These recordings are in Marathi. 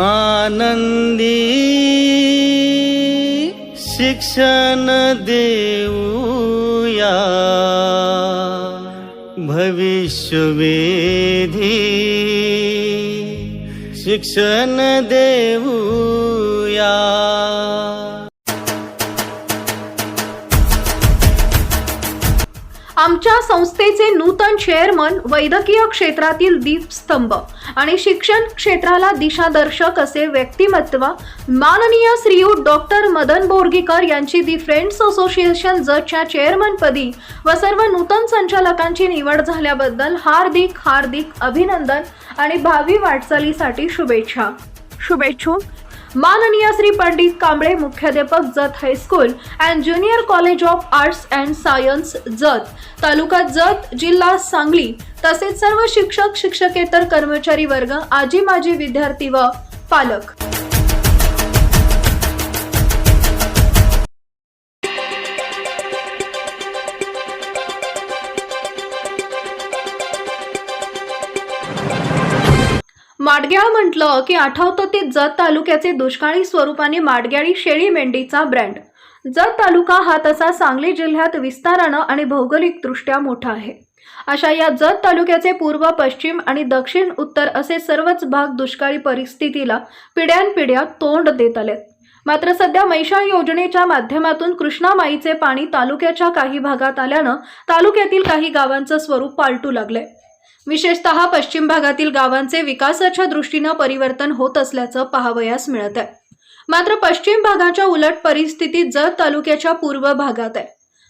आनंदी शिक्षण देऊया. भविष्यवेधी शिक्षण देऊ संस्थेचे नूतन चेअरमन वैद्यकीय क्षेत्रातील दीपस्तंभ आणि शिक्षण क्षेत्राला दिशादर्शक असे व्यक्तिमत्व माननीय श्रीयू डॉक्टर मदन बोर्गीकर यांची दी फ्रेंड्स असोसिएशन जजच्या चेअरमनपदी व सर्व नूतन संचालकांची निवड झाल्याबद्दल हार्दिक हार्दिक अभिनंदन आणि भावी वाटचालीसाठी शुभेच्छा. शुभेच्छू माननीय श्री पंडित कांबळे मुख्याध्यापक Jat high school and junior college of arts and science Jat. तालुका जत जिल्हा सांगली. तसेच सर्व शिक्षक शिक्षकेतर कर्मचारी वर्ग आजी माजी विद्यार्थी व पालक. माडग्याळ म्हटलं की आठवतं ते जत तालुक्याचे दुष्काळी स्वरूपाने माडग्याळी शेळी मेंढीचा ब्रँड. जत तालुका हा तसा सांगली जिल्ह्यात विस्तारानं आणि भौगोलिकदृष्ट्या मोठा आहे. अशा या जत तालुक्याचे पूर्व पश्चिम आणि दक्षिण उत्तर असे सर्वच भाग दुष्काळी परिस्थितीला पिढ्यानपिढ्या तोंड देत आलेत. मात्र सध्या मैशाळ योजनेच्या माध्यमातून कृष्णामाईचे पाणी तालुक्याच्या काही भागात आल्यानं तालुक्यातील काही गावांचं स्वरूप पालटू लागलंय. विशेषतः पश्चिम भागातील गावांचे विकासाच्या दृष्टीनं परिवर्तन होत असल्याचं पाहावयास मिळत आहे मात्र पश्चिम भागाच्या उलट परिस्थिती जत तालुक्याच्या पूर्व भागात आहे.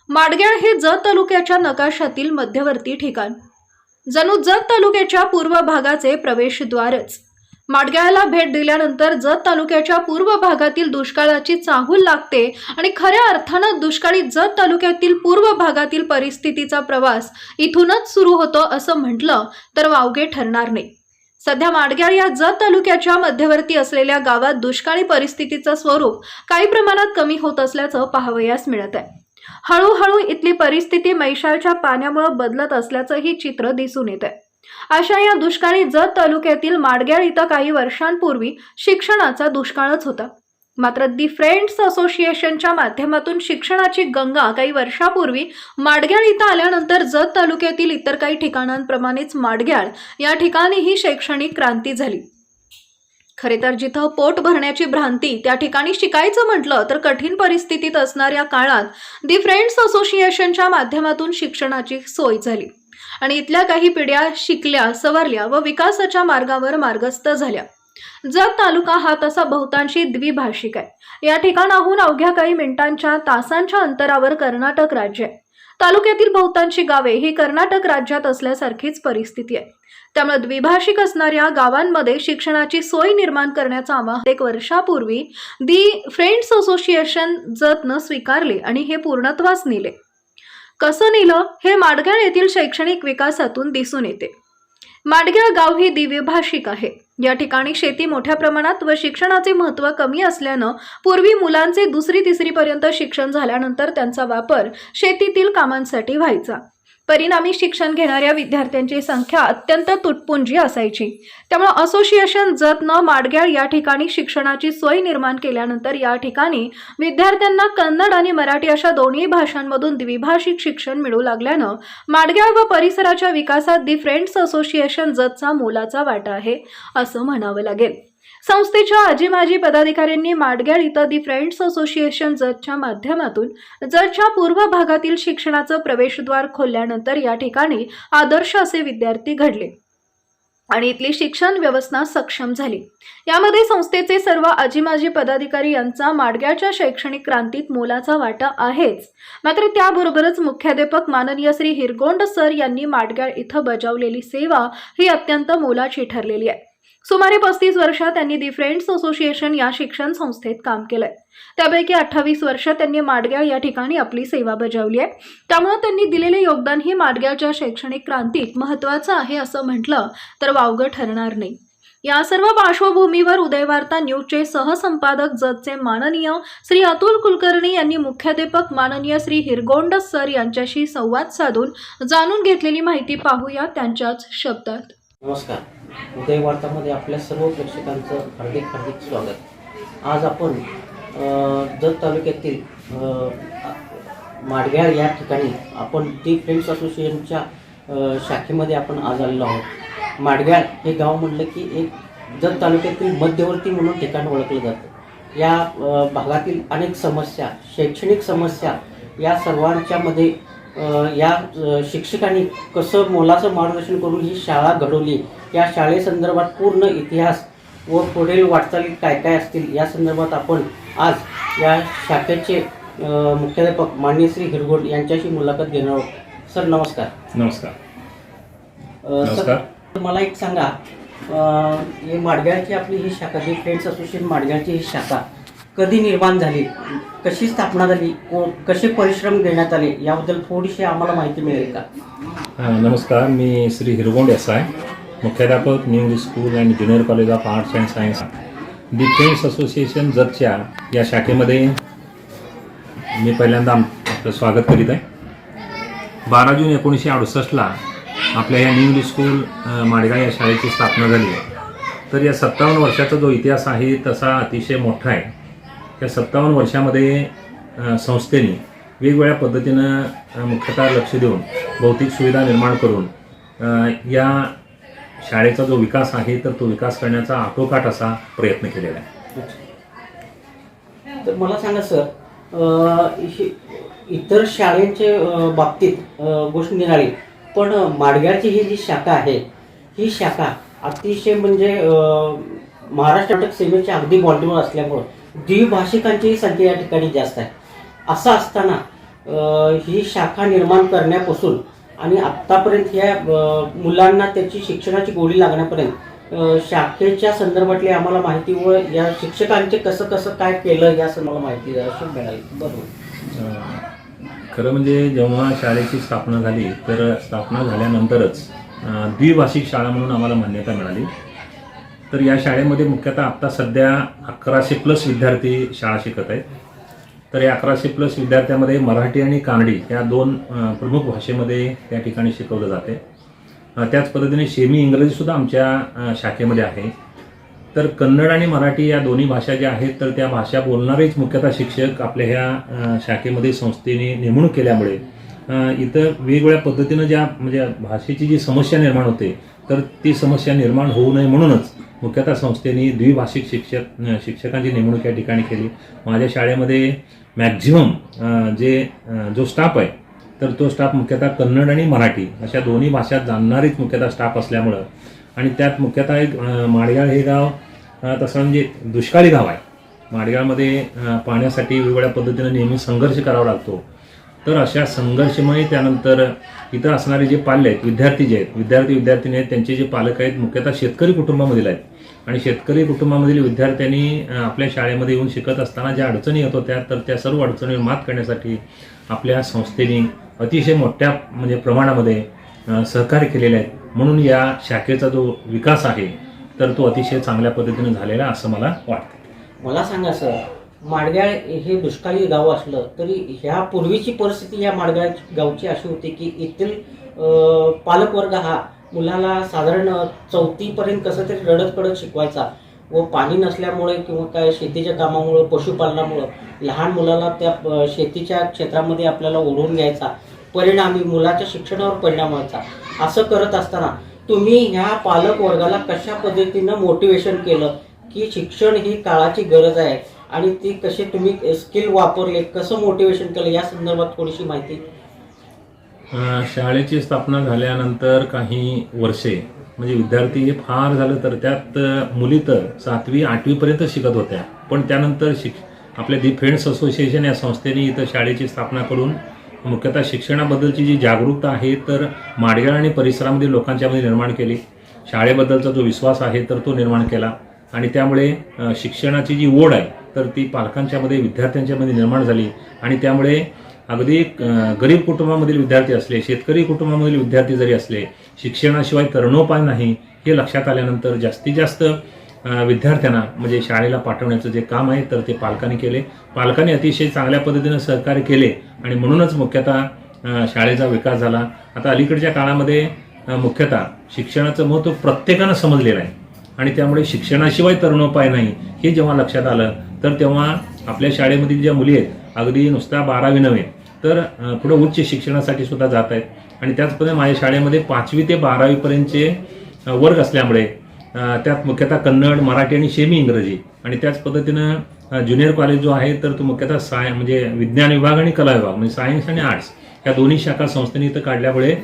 माडगेळ हे जत तालुक्याच्या नकाशातील मध्यवर्ती ठिकाण. जणू जत तालुक्याच्या पूर्व भागाचे प्रवेशद्वारच. माडग्याला भेट दिल्यानंतर जत तालुक्याच्या पूर्व भागातील दुष्काळाची चाहूल लागते आणि खऱ्या अर्थानं दुष्काळी जत तालुक्यातील पूर्व भागातील परिस्थितीचा प्रवास इथूनच सुरू होतो असं म्हटलं तर वावगे ठरणार नाही सध्या माडग्याळ या जत तालुक्याच्या मध्यवर्ती असलेल्या गावात दुष्काळी परिस्थितीचं स्वरूप काही प्रमाणात कमी होत असल्याचं पाहावयास मिळत आहे हळूहळू इथली परिस्थिती मैशाळच्या पाण्यामुळे बदलत असल्याचंही चित्र दिसून येत आहे अशा या दुष्काळी जत तालुक्यातील माडग्याळ इथं काही वर्षांपूर्वी शिक्षणाचा दुष्काळच होता. मात्र दी फ्रेंड्स असोसिएशनच्या माध्यमातून शिक्षणाची गंगा काही वर्षापूर्वी माडग्याळ इथं आल्यानंतर जत तालुक्यातील इतर काही ठिकाणांप्रमाणेच माडग्याळ या ठिकाणीही शैक्षणिक क्रांती झाली. खरे तर जिथं पोट भरण्याची भ्रांती त्या ठिकाणी शिकायचं म्हटलं तर कठीण परिस्थितीत असणाऱ्या काळात दी फ्रेंड्स असोसिएशनच्या माध्यमातून शिक्षणाची सोय झाली. आणि इथल्या काही पिढ्या शिकल्या सवरल्या व विकासाच्या मार्गावर मार्गस्थ झाल्या. जत तालुका हा तसा बहुतांशी द्विभाषिक आहे. या ठिकाणाहून अवघ्या काही मिनिटांच्या तासांच्या अंतरावर कर्नाटक राज्य आहे. तालुक्यातील बहुतांशी गावे ही कर्नाटक राज्यात असल्यासारखीच परिस्थिती आहे. त्यामुळे द्विभाषिक असणाऱ्या गावांमध्ये शिक्षणाची सोय निर्माण करण्याचं आवाहन एक वर्षापूर्वी दी फ्रेंड्स असोसिएशन जतनं स्वीकारले आणि हे पूर्णत्वास नेले. कसं नेलं हे माडगाळ येथील शैक्षणिक विकासातून दिसून येते. माडगाळ गाव ही दिव्यभाषिक आहे. या ठिकाणी शेती मोठ्या प्रमाणात व शिक्षणाचे महत्त्व कमी असल्यानं पूर्वी मुलांचे दुसरी तिसरीपर्यंत शिक्षण झाल्यानंतर त्यांचा वापर शेतीतील कामांसाठी व्हायचा. परिणामी शिक्षण घेणाऱ्या विद्यार्थ्यांची संख्या अत्यंत तुटपुंजी असायची. त्यामुळे असोसिएशन जतनं माडग्याळ या ठिकाणी शिक्षणाची सोय निर्माण केल्यानंतर या ठिकाणी विद्यार्थ्यांना कन्नड आणि मराठी अशा दोन्ही भाषांमधून द्विभाषिक शिक्षण मिळू लागल्यानं माडग्याळ व परिसराच्या विकासात दि फ्रेंड्स असोसिएशन जतचा मोलाचा वाटा आहे असं म्हणावं लागेल. संस्थेच्या आजी माजी पदाधिकाऱ्यांनी माडग्याळ इथं दी फ्रेंड्स असोसिएशन जतच्या माध्यमातून जतच्या पूर्व भागातील शिक्षणाचं प्रवेशद्वार खोलल्यानंतर या ठिकाणी आदर्श असे विद्यार्थी घडले आणि इथली शिक्षण व्यवस्था सक्षम झाली. यामध्ये संस्थेचे सर्व आजी माजी पदाधिकारी यांचा माडग्याच्या शैक्षणिक क्रांतीत मोलाचा वाटा आहेच. मात्र त्याबरोबरच मुख्याध्यापक माननीय श्री हिरगोंड सर यांनी माडग्याळ इथं बजावलेली सेवा ही अत्यंत मोलाची ठरलेली आहे. सुमारे पस्तीस वर्षात त्यांनी दी फ्रेंड्स असोसिएशन या शिक्षण संस्थेत काम केलंय. त्यापैकी अठ्ठावीस वर्ष त्यांनी माडग्याळ या ठिकाणी आपली सेवा बजावली आहे. त्यामुळे त्यांनी दिलेले योगदान हे माडग्याळच्या शैक्षणिक क्रांतीत महत्त्वाचं आहे असं म्हटलं तर वावगं ठरणार नाही. या सर्व पार्श्वभूमीवर उदयवार्ता न्यूजचे सहसंपादक जतचे माननीय श्री अतुल कुलकर्णी यांनी मुख्याध्यापक माननीय श्री हिरगोंड सर यांच्याशी संवाद साधून जाणून घेतलेली माहिती पाहूया त्यांच्याच शब्दात. नमस्कार. उदय वार्तामध्ये आपल्या सर्व प्रेक्षकांचं हार्दिक हार्दिक स्वागत. आज आपण जत तालुक्यातील माडग्यार या ठिकाणी आपण दी फ्रेंड्स असोसिएशनच्या शाखेमध्ये आपण आज आलेलो आहोत. माडग्यार हे गाव म्हटलं की एक जत तालुक्यातील मध्यवर्ती म्हणून ठिकाण ओळखलं जातं. या भागातील अनेक समस्या शैक्षणिक समस्या या सर्वांच्यामध्ये या शिक्षकांनी कसं मोलाचं मार्गदर्शन करून ही शाळा घडवली? या शाळेसंदर्भात पूर्ण इतिहास व पुढील वाटचाली काय काय असतील? या संदर्भात आपण आज या शाखेचे मुख्याध्यापक मान्य श्री हिरगोड यांच्याशी मुलाखत घेणार आहोत. सर नमस्कार. नमस्कार. सर, नमस्कार. मला एक सांगा. अ, हे माडगाळची आपली ही शाखा जी फ्रेंड्स असोसिएशन माडगाळची ही शाखा कधी निर्माण झाली? कशी स्थापना झाली? को- कसे परिश्रम घेण्यात आले? याबद्दल थोडीशी आम्हाला माहिती मिळेल का? नमस्कार. मी श्री हिरगोंड एस मुख्याध्यापक new English school and junior college of arts and science defence association जतच्या या शाखेमध्ये मी पहिल्यांदा आपलं स्वागत करीत आहे. बारा जून एकोणीसशे अडुसष्टला आपल्या या न्यू इंग्लिश स्कूल अ, माडगाव या शाळेची स्थापना झाली. आहे तर या सत्तावन्न वर्षाचा जो इतिहास आहे तसा अतिशय मोठा आहे. या सत्तावन्न वर्षामध्ये संस्थेने वेगवेगळ्या पद्धतीनं मुख्यतः लक्ष देऊन भौतिक सुविधा निर्माण करून या शाळेचा जो विकास आहे तर तो विकास करण्याचा आटोकाट असा प्रयत्न केलेला आहे. तर मला सांगा सर इतर शाळेच्या बाबतीत गोष्ट निघाली पण माडगाळची ही जी शाखा आहे ही शाखा अतिशय म्हणजे महाराष्ट्र नाटक सीमेच्या अगदी बॉर्डरवर असल्यामुळं द्विभाषिकांची संख्या या ठिकाणी जास्त आहे. असं असताना ही शाखा निर्माण करण्यापासून आणि आत्तापर्यंत ह्या मुलांना त्याची शिक्षणाची गोडी लागण्यापर्यंत शाखेच्या संदर्भातली आम्हाला माहिती व या शिक्षकांचे कसं कसं काय केलं या मला माहिती जराशी मिळाली. बरोबर खरं म्हणजे जेव्हा शाळेची स्थापना झाली तर स्थापना झाल्यानंतरच द्विभाषिक शाळा म्हणून आम्हाला मान्यता मिळाली. तर या शाळेमध्ये मुख्यतः आत्ता सध्या अकराशे प्लस विद्यार्थी शाळा शिकत आहेत. तर या अकराशे प्लस विद्यार्थ्यामध्ये मराठी आणि कानडी या दोन प्रमुख भाषेमध्ये त्या ठिकाणी शिकवलं जाते. त्याच पद्धतीने शेमी इंग्रजीसुद्धा आमच्या शाखेमध्ये आहे. तर कन्नड आणि मराठी या दोन्ही भाषा ज्या आहेत तर त्या भाषा बोलणारेच मुख्यतः शिक्षक आपल्या ह्या शाखेमध्ये संस्थेने नेमणूक केल्यामुळे इतर इथं वेगवेगळ्या पद्धतीनं ज्या म्हणजे भाषेची जी समस्या निर्माण होते तर ती समस्या निर्माण होऊ नये म्हणूनच मुख्यतः संस्थेने द्विभाषिक शिक्षक शिक्षकांची नेमणूक या ठिकाणी केली. माझ्या शाळेमध्ये मॅक्झिमम जे जो स्टाफ आहे तर तो स्टाफ मुख्यतः कन्नड आणि मराठी अशा दोन्ही भाषा जाणणारीच मुख्यतः स्टाफ असल्यामुळं. आणि त्यात मुख्यतः एक माडगाळ हे गाव तसं म्हणजे दुष्काळी गाव आहे. माडगाळमध्ये पाण्यासाठी वेगवेगळ्या पद्धतीनं नेहमी संघर्ष करावा लागतो. तर अशा संघर्षमय त्यानंतर इथं असणारे जे पाल्य आहेत विद्यार्थी जे आहेत विद्यार्थी विद्यार्थिनी आहेत त्यांचे जे पालक आहेत मुख्यतः शेतकरी कुटुंबामधील आहेत. आणि शेतकरी कुटुंबामधील विद्यार्थ्यांनी आपल्या शाळेमध्ये येऊन शिकत असताना ज्या अडचणी येत होत्या तर त्या सर्व अडचणीवर मात करण्यासाठी आपल्या संस्थेने अतिशय मोठ्या म्हणजे प्रमाणामध्ये सहकार्य केलेले आहेत. म्हणून या शाखेचा जो विकास आहे तर तो अतिशय चांगल्या पद्धतीने झालेला असं मला वाटतं. मला सांगा सर. माडगाळ हे दुष्काळी गाव असलं तरी ह्या पूर्वीची परिस्थिती या माडगाळ गावची अशी होती की येथील पालकवर्ग हा मुलाला साधारण चौथीपर्यंत कसं तरी रडत कडत शिकवायचा व पाणी नसल्यामुळे किंवा काय शेतीच्या कामामुळं पशुपालनामुळं लहान मुलाला त्या शेतीच्या क्षेत्रामध्ये आपल्याला ओढून घ्यायचा परिणामी मुलाच्या शिक्षणावर परिणाम व्हायचा. असं करत असताना तुम्ही ह्या पालक वर्गाला कशा पद्धतीनं मोटिवेशन केलं की शिक्षण ही काळाची गरज आहे? आणि ती कशी तुम्ही स्किल वापरले कसं मोटिवेशन केलं या संदर्भात थोडीशी माहिती? शाळेची स्थापना झाल्यानंतर काही वर्षे म्हणजे विद्यार्थी जे फार झालं तर त्यात मुली तर सातवी आठवीपर्यंत शिकत होत्या. पण त्यानंतर शिक आपल्या दी फ्रेंड्स असोसिएशन या संस्थेने इथं शाळेची स्थापना करून मुख्यतः शिक्षणाबद्दलची जी जागरूकता आहे तर माडगाळ आणि परिसरामध्ये लोकांच्यामध्ये निर्माण केली. शाळेबद्दलचा जो विश्वास आहे तर तो निर्माण केला. आणि त्यामुळे शिक्षणाची जी ओढ आहे तर ती पालकांच्यामध्ये विद्यार्थ्यांच्यामध्ये निर्माण झाली. आणि त्यामुळे अगदी गरीब कुटुंबामधील विद्यार्थी असले शेतकरी कुटुंबामधील विद्यार्थी जरी असले शिक्षणाशिवाय तरणोपाय नाही हे लक्षात आल्यानंतर जास्तीत जास्त विद्यार्थ्यांना म्हणजे शाळेला पाठवण्याचं जे काम आहे तर ते पालकांनी केले. पालकांनी अतिशय चांगल्या पद्धतीनं सहकार्य केले आणि म्हणूनच मुख्यतः शाळेचा विकास झाला. आता अलीकडच्या काळामध्ये मुख्यतः शिक्षणाचं महत्त्व प्रत्येकानं समजलेलं आहे. आणि त्यामुळे शिक्षणाशिवाय तरुणोपाय नाही हे जेव्हा लक्षात आलं तर तेव्हा आपल्या शाळेमधील ज्या मुली आहेत अगदी नुसता बारावी नव्हे तर पुढं पुढे उच्च शिक्षणासाठी सुद्धा जात आहेत. आणि त्याचप्रमाणे माझ्या शाळेमध्ये पाचवी ते बारावीपर्यंतचे वर्ग असल्यामुळे त्यात मुख्यतः कन्नड मराठी आणि सेमी इंग्रजी. आणि त्याच पद्धतीनं ज्युनियर कॉलेज जो आहे तर तो मुख्यतः साय म्हणजे विज्ञान विभाग आणि कला विभाग म्हणजे सायन्स आणि आर्ट्स या दोन्ही शाखा संस्थेने इथं काढल्यामुळे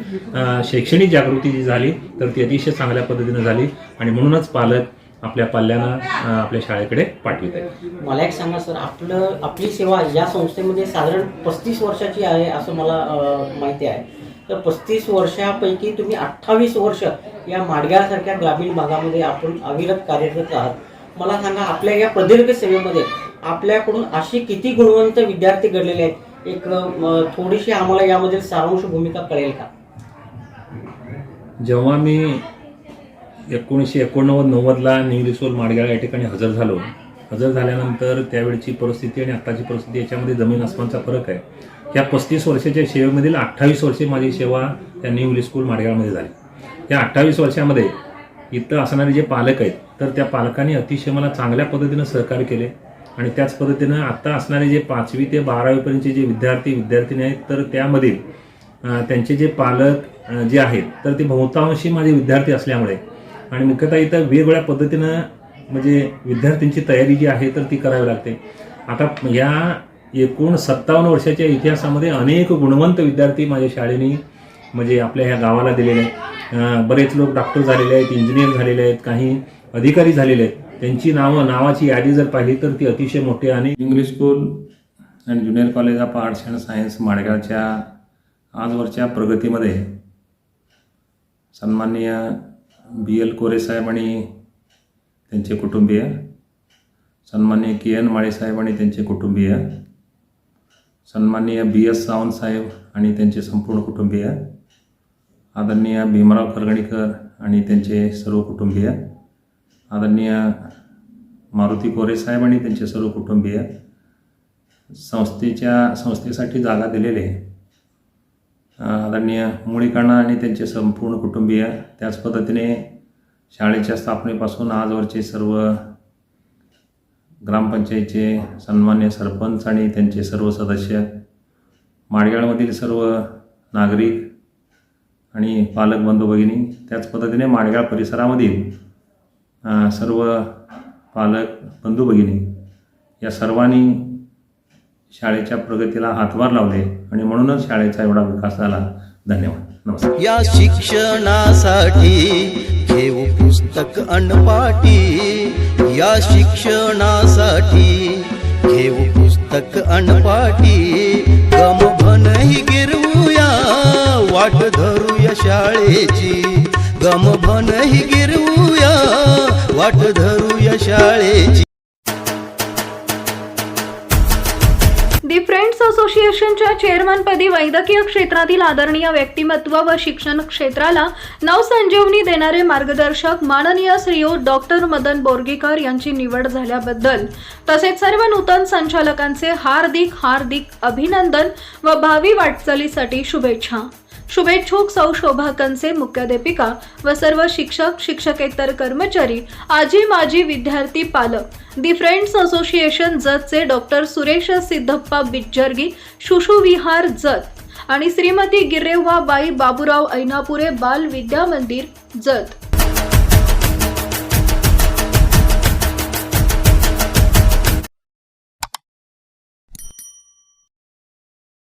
शैक्षणिक जागृती जी झाली तर ती अतिशय चांगल्या पद्धतीनं झाली. आणि म्हणूनच पालक आपल्या पाल्यांना आपल्या शाळेकडे पाठवित आहेत. मला एक सांगा सर आपलं आपली सेवा या संस्थेमध्ये साधारण पस्तीस वर्षाची आहे असं मला अं, माहिती आहे. तर पस्तीस वर्षापैकी तुम्ही अठ्ठावीस वर्ष या माडगाळसारख्या ग्रामीण भागामध्ये आपण अविरत कार्यरत आहात. मला सांगा आपल्या या प्रदीर्घ सेवेमध्ये आपल्याकडून असे किती गुणवंत विद्यार्थी घडलेले आहेत? एक अं, थोडीशी आम्हाला यामधील सारांश भूमिका कळेल का? जेव्हा मी एकोणीसशे एकोणनव्वद नव्वदला निंगलिसोल माडगाळ या ठिकाणी हजर झालो. हजर झाल्यानंतर त्यावेळची परिस्थिती आणि आत्ताची परिस्थिती याच्यामध्ये जमीन आसमानचा फरक आहे. या पस्तीस वर्षाच्या सेवेमधील अठ्ठावीस वर्षे माझी सेवा त्या न्यू इंग्लिश स्कूल माडगाळमध्ये झाली. या अठ्ठावीस वर्षामध्ये इथं असणारे जे पालक आहेत तर त्या पालकांनी अतिशय मला चांगल्या पद्धतीनं सहकार्य केले. आणि त्याच पद्धतीनं आत्ता असणारे जे पाचवी ते बारावीपर्यंतचे जे विद्यार्थी विद्यार्थिनी आहेत तर त्यामधील त्यांचे जे पालक जे आहेत तर ते बहुतांशी माझे विद्यार्थी असल्यामुळे आणि मुख्यतः इथं वेगवेगळ्या पद्धतीनं म्हणजे विद्यार्थ्यांची तयारी जी आहे तर ती करावी लागते. आता या एकूण सत्तावन्न वर्षाच्या इतिहासामध्ये अनेक गुणवंत विद्यार्थी माझ्या शाळेने म्हणजे आपल्या ह्या गावाला दिलेले आहेत. बरेच लोक डॉक्टर झालेले आहेत इंजिनियर झालेले आहेत काही अधिकारी झालेले आहेत. त्यांची नावं नावाची यादी जर पाहिली तर ती अतिशय मोठी आणि English school and junior college of arts and science माडगावच्या आजवरच्या प्रगतीमध्ये सन्माननीय बी एल कोरे साहेब आणि त्यांचे कुटुंबीय. सन्मान्य के एन माळे साहेब आणि त्यांचे कुटुंबीय. सन्माननीय बी एस सावंत साहेब आणि त्यांचे संपूर्ण कुटुंबीय. आदरणीय भीमराव खरगणीकर आणि त्यांचे सर्व कुटुंबीय. आदरणीय मारुती कोरे साहेब आणि त्यांचे सर्व कुटुंबीय. संस्थेच्या संस्थेसाठी जागा दिलेले आदरणीय मुळीकाणा आणि त्यांचे संपूर्ण कुटुंबीय त्याच पद्धतीने शाळेच्या स्थापनेपासून आजवरचे सर्व ग्रामपंचायतचे सन्मान्य सरपंच आणि त्यांचे सर्व सदस्य माडगाळमधील सर्व नागरिक आणि पालक बंधू भगिनी त्याच पद्धतीने माडगाळ परिसरामधील सर्व पालक बंधू भगिनी या सर्वांनी शाळेच्या प्रगतीला हातभार लावले आणि म्हणूनच शाळेचा एवढा विकास झाला. धन्यवाद. नमस्कार. या शिक्षणासाठी घेऊ पुस्तक अनपाटी या शिक्षणासाठी घेऊ पुस्तक अनपाटी गम भनही गिरवूया वाट धरूया शाळेची. गम भनही गिरवूया वाट धरूया शाळेची. असोसिएशनच्या चेअरमनपदी वैद्यकीय क्षेत्रातील आदरणीय व्यक्तिमत्व व शिक्षण क्षेत्राला नवसंजीवनी देणारे मार्गदर्शक माननीय श्रीओ डॉक्टर मदन बोर्गीकर यांची निवड झाल्याबद्दल तसेच सर्व नूतन संचालकांचे हार्दिक हार्दिक अभिनंदन व भावी वाटचालीसाठी शुभेच्छा. शुभेच्छुक सौ शोभा मुख्याध्यापिका व सर्व शिक्षक शिक्षकेतर कर्मचारी आजी माजी विद्यार्थी पालक दि फ्रेंड्स असोसिएशन जतचे डॉक्टर सुरेश सिद्धप्पा बिज्जर्गी शुशुविहार जत आणि श्रीमती गिरेव्हा बाई बाबूराव ऐनापुरे बाल विद्या मंदिर जत